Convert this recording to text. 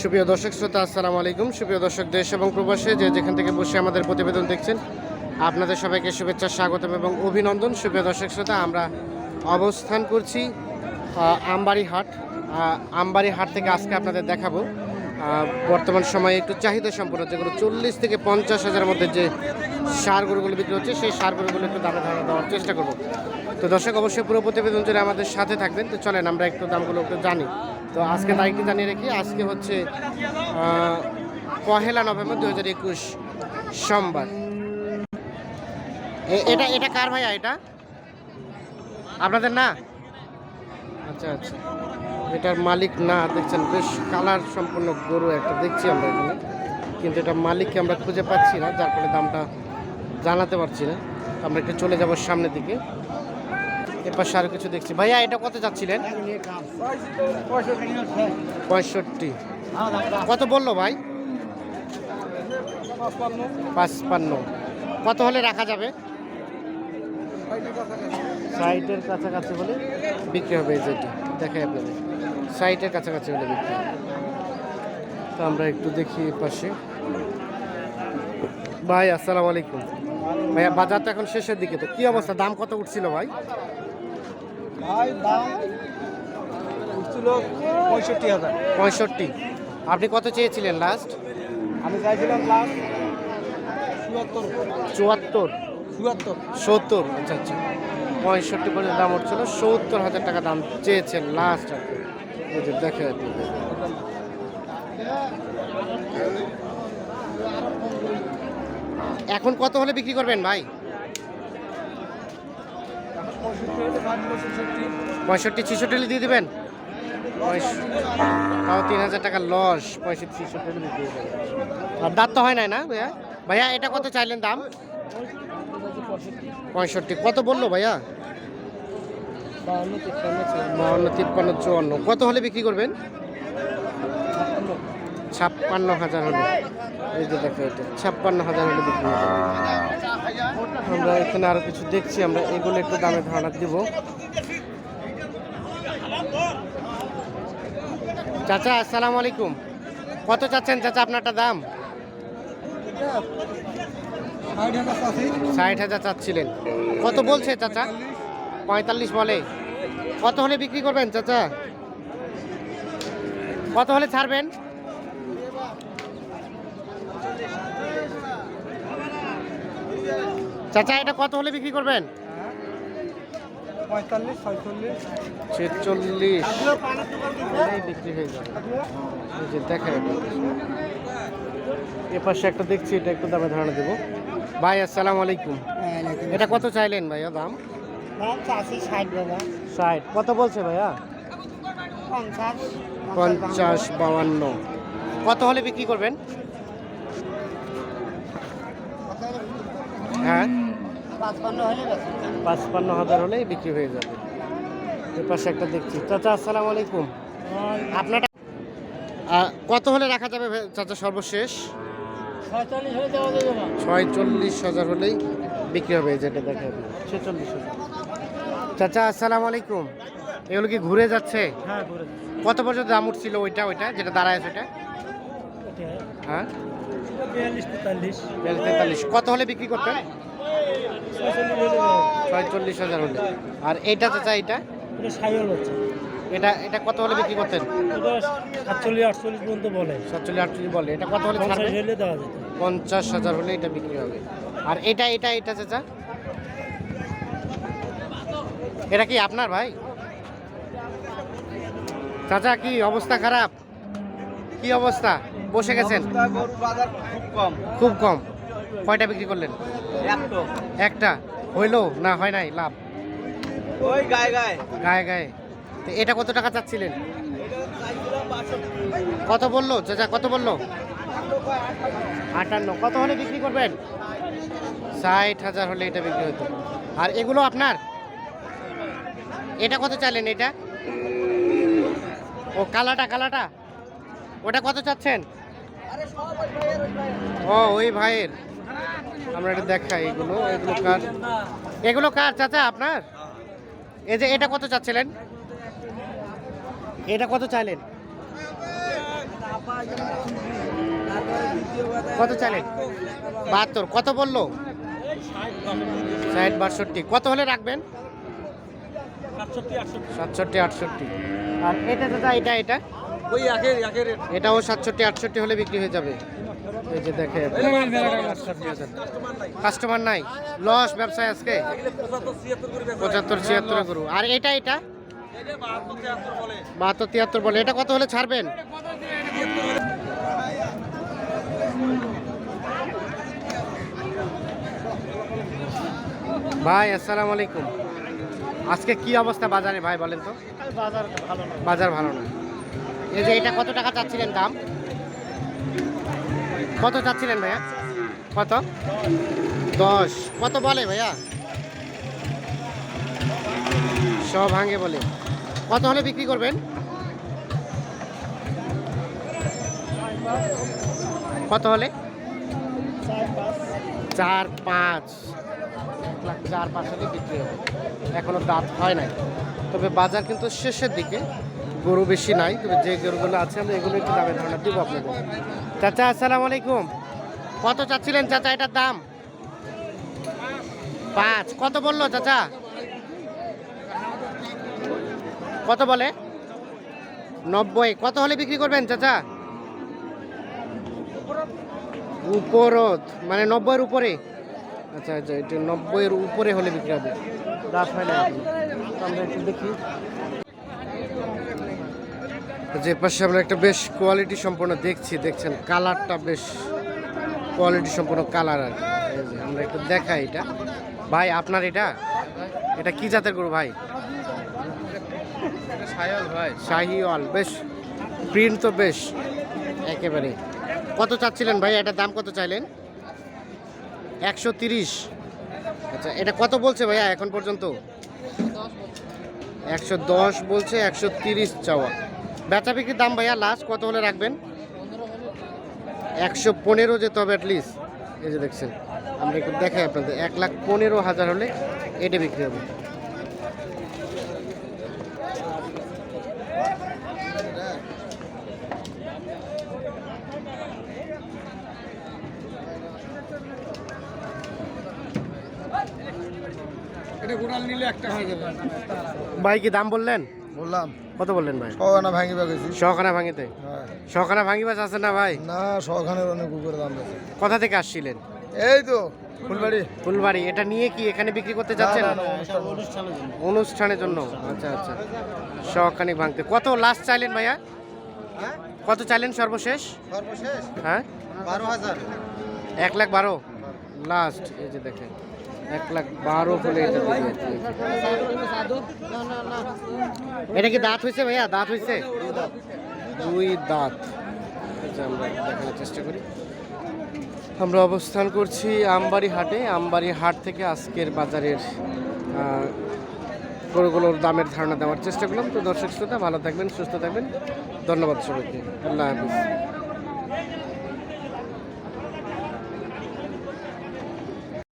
সুপ্রিয় দর্শক শ্রোতা, আসসালামু আলাইকুম। সুপ্রিয় দর্শক, দেশ এবং প্রবাসে যে যেখান থেকে বসে আমাদের প্রতিবেদন দেখছেন, আপনাদের সবাইকে শুভেচ্ছা, স্বাগতম এবং অভিনন্দন। সুপ্রিয় দর্শক শ্রোতা, আমরা অবস্থান করছি আমবাড়ি হাট আমবাড়ি হাট থেকে আজকে আপনাদের দেখাবো বর্তমান সময়ে একটু চাহিদা সম্পন্ন, যেগুলো চল্লিশ থেকে পঞ্চাশ হাজারের মধ্যে যে সার গরুগুলো বিক্রি হচ্ছে, সেই সার গরুগুলো একটু দামে ধারণা দেওয়ার চেষ্টা করব। তো দর্শক, অবশ্যই পুরো প্রতিবেদন জুড়ে আমাদের সাথে থাকবেন। তো চলেন, আমরা একটু দামগুলো একটু জানি। তো আজকে তারিখটি জানিয়ে রাখি, আজকে হচ্ছে পহেলা নভেম্বর দু হাজার একুশ সোমবার। এটা এটা কার ভাইয়া এটা? আপনাদের না? আচ্ছা আচ্ছা। এটার মালিক না, দেখছেন, বেশ কালার সম্পূর্ণ গরু একটা দেখছি আমরা এখানে। কিন্তু এটা মালিককে আমরা খুঁজে পাচ্ছি না, যার ফলে দামটা জানাতে পারছি না। আমরা একটু চলে যাব সামনের দিকে। এরপর আরও কিছু দেখছি। ভাইয়া, এটা কত যাচ্ছিলেন? পঁয়ষট্টি। কত বলল ভাই? পাঁচপান্ন। কত হলে রাখা যাবে? সাইটের কাছাকাছি হলে বিক্রি হবে যেটি। দেখাই আপনাদের। সাইটের কাছাকাছি হলে বিক্রি তো আমরা একটু দেখি পাশে ভাই, আসসালামু আলাইকুম। ভাইয়া বাজার তো এখন শেষের দিকে তো। কি অবস্থা? দাম কত উঠছিল ভাই? ভাই দাম উঠছিল পঁয়ষট্টি হাজার। পঁয়ষট্টি। আপনি কত চেয়েছিলেন লাস্ট আমি চাইছিলাম লাস্ট চুয়াত্তর। চুয়াত্তর। চুয়াত্তর। সত্তর আচ্ছা আচ্ছা। পঁয়ষট্টি পর্যন্ত দাম উঠছিল সত্তর হাজার টাকা দাম চেয়েছেন লাস্ট আর কি। দেখে। এখন কত হলে বিক্রি করবেন ভাই? পঁয়ষট্টি, ছিষট্টি দিয়ে দেবেন? তাও তিন হাজার টাকা লস, পঁয়ষট্টি, ছিষট্টি দিয়ে দেবেন। আর দাঁত তো হয় নাই না ভাইয়া? ভাইয়া, এটা কত চাইলেন দাম? পঁয়ষট্টি। কত বলল ভাইয়া? বাউন্ন তিপ্পান্ন, চুয়ান্ন। কত হলে বিক্রি করবেন? ছাপ্পান্ন হাজার হলে। এই যে দেখো এটা, ছাপ্পান্ন হাজার হলে বিক্রি আমরা এখানে আরও কিছু দেখছি, আমরা এগুলো একটু দামে ধারণা দিব। চাচা, আসসালামু আলাইকুম। কত চাচ্ছেন চাচা আপনারটা দাম? ষাট হাজার চাচ্ছিলেন। কত বলছে চাচা? পঁয়তাল্লিশ বলে। কত হলে বিক্রি করবেন চাচা? কত হলে ছাড়বেন? চাচা এটা কত হলে বিক্রি করবেন? পঁয়তাল্লিশ ছয়চল্লিশ। ছেচল্লিশ। বিক্রি হয়ে যাবে। দেখায় এ পাশে একটা দেখছি এটা একটু দামে ধারণা দেবো। ভাই আসসালামু আলাইকুম। এটা কত চাইলেন ভাইয়া দাম? ষাট। কত বলছে ভাইয়া? পঞ্চাশ। পঞ্চাশ বাউান্ন। কত হলে বিক্রি করবেন? হ্যাঁ? পাঁচপান্ন হাজার হলেই বিক্রি হয়ে যাবে। এ পাশে একটা দেখছি। চাচা আসসালামু আলাইকুম। আপনার কত হলে রাখা যাবে চাচা সর্বশেষ? ছয়চল্লিশ হাজার হলেই বিক্রি হবে যেটা দেখা যাবে ছেচল্লিশ হাজার। চাচা আসসালামু আলাইকুম। এগুলো কি ঘুরে যাচ্ছে? হ্যাঁ কত পর্যন্ত দাম উঠছিল ওইটা ওইটা যেটা দাঁড়ায় আছে ওইটা? হ্যাঁ। তেতাল্লিশ। কত হলে বিক্রি করতেন? ছয়চল্লিশ হাজার হলে। আর এইটা চাচা এটা? এটা এটা কত হলে বিক্রি করতেন? সাতচল্লিশ আটচল্লিশ পর্যন্ত বলে। সাতচল্লিশ আটচল্লিশ বলে। এটা কত হলে পঞ্চাশ হলে দেওয়া যেত। পঞ্চাশ হাজার হলে এটা বিক্রি হবে। আর এটা এটা এটা চাচা? এটা কি আপনার ভাই? চাচা কি অবস্থা খারাপ? কি অবস্থা? বসে গেছেন? খুব কম। কয়টা বিক্রি করলেন? একটা। হইল? না হয় নাই লাভ? ওই গায়ে গায়ে। গায়ে গায়ে। তো এটা কত টাকা চাচ্ছিলেন? কত বলল? চাচা কত বলল? আটান্ন। কত হলে বিক্রি করবেন? ষাট হাজার হলে এটা বিক্রি হতো। আর এগুলো আপনার? এটা কত চাইলেন এটা? ও কালাটা কালাটা ওটা কত চাচ্ছেন? ও, ওই ভাইয়ের। আমরা এটা দেখাই এগুলো এগুলো কার? এগুলো কার, চাচা, আপনার? এই যে এটা কত চাচ্ছিলেন? এটা কত চাইলেন? কত চাইলেন? বাহাত্তর। কত বলল? ষাট, বাষট্টি। কত হলে রাখবেন? সাতষট্টি, আটষট্টি। আর এটা দাদা এটা এটা? ওই একের একের এটাও সাতষট্টি আটষট্টি হলে বিক্রি হয়ে যাবে। এই যে দেখে কাস্টমার নাই। লস ব্যবসায় আজকে। পঁচাত্তর ছিয়াত্তর করু আর এটা এটা? বাহাত্তর তিয়াত্তর বলে। এটা কত হলে ছাড়বেন? ভাই আসসালামু আলাইকুম। আজকে কি অবস্থা বাজারে ভাই বলেন তো? বাজার ভালো না। বাজার ভালো না। এই যে এটা কত টাকা চাচ্ছিলেন দাম? কত চাচ্ছিলেন ভাইয়া? কত? দশ। কত বলে ভাইয়া? সব ভাঙে বলে। কত হলে বিক্রি করবেন? কত হলে? চার পাঁচ। লাখ চার পাঁচ হলে বিক্রি হবে। এখনও দাঁত হয় নাই। তবে বাজার কিন্তু শেষের দিকে। গরু বেশি নাই, তবে যে গরুগুলো আছে আমরা এগুলো একটু দামের ধারণা দিব আপনাদের। চাচা, আসসালামু আলাইকুম। কত চাচ্ছিলেন চাচা এটার দাম? পাঁচ। কত বলল চাচা? কত বলে? নব্বই। কত হলে বিক্রি করবেন চাচা? উপরত মানে নব্বইয়ের উপরে? আচ্ছা আচ্ছা এটা নব্বইয়ের উপরে হলে বিক্রি হবে। রাত হয় না আমরা একটু দেখি। যে পাশে আমরা একটা বেশ কোয়ালিটি সম্পন্ন দেখছি দেখছেন কালারটা বেশ কোয়ালিটি সম্পন্ন কালার আর আমরা একটু দেখাই এটা। ভাই আপনার এটা? এটা কি জাতের গরু ভাই? ভাই। শাহিওয়াল বেশ প্রিন্ট তো বেশ একেবারে। কত চাচ্ছিলেন ভাই? এটার দাম কত চাইলেন? একশো তিরিশ। আচ্ছা এটা কত বলছে ভাইয়া এখন পর্যন্ত? একশো দশ বলছে একশো তিরিশ চাওয়া। বেচা বিক্রির দাম ভাইয়া লাস্ট কত হলে রাখবেন? একশো পনেরো যেতে হবে অ্যাটলিস্ট এই যে দেখছেন আমরা একটু দেখাই আপনাদের। এক লাখ পনেরো হাজার হলে এটা বিক্রি হবে। এটা গোড়াল নিলে একটা হয়ে যাবে। ভাই কি দাম বললেন? বললাম। কত বললেন ভাই? সখানা ভাঙি গেছি শখানা ভাঙিতে? হ্যাঁ। শখানা ভাঙি বাস আছে না ভাই? না সখানের অনেক উপরে দাম আছে কোথা থেকে আসছিলেন? এই তো ফুলবাড়ি। ফুলবাড়ি। এটা নিয়ে কি এখানে বিক্রি করতে যাচ্ছেন? অনুষ্ঠানের জন্য। আচ্ছা আচ্ছা। শখানি ভাঙতে। কত লাস্ট চাইলেন ভাইয়া? কত চাইলেন সর্বশেষ? সর্বশেষ? হ্যাঁ? বারো হাজার। এক লাখ বারো? লাস্ট এই যে দেখেন। এক লাখ বারো হলে এটা কি। এটা কি দাঁত হয়েছে ভাইয়া? দাঁত হয়েছে? দুই দাঁত। আমরা দেখানোর চেষ্টা করি। আমরা অবস্থান করছি আমবাড়ি হাটে। আমবাড়ি হাট থেকে আজকের বাজারের গরুগুলোর দামের ধারণা দেওয়ার চেষ্টা করলাম। তো দর্শক শ্রোতা ভালো থাকবেন সুস্থ থাকবেন। ধন্যবাদ সবাইকে। আল্লাহ হাফিজ।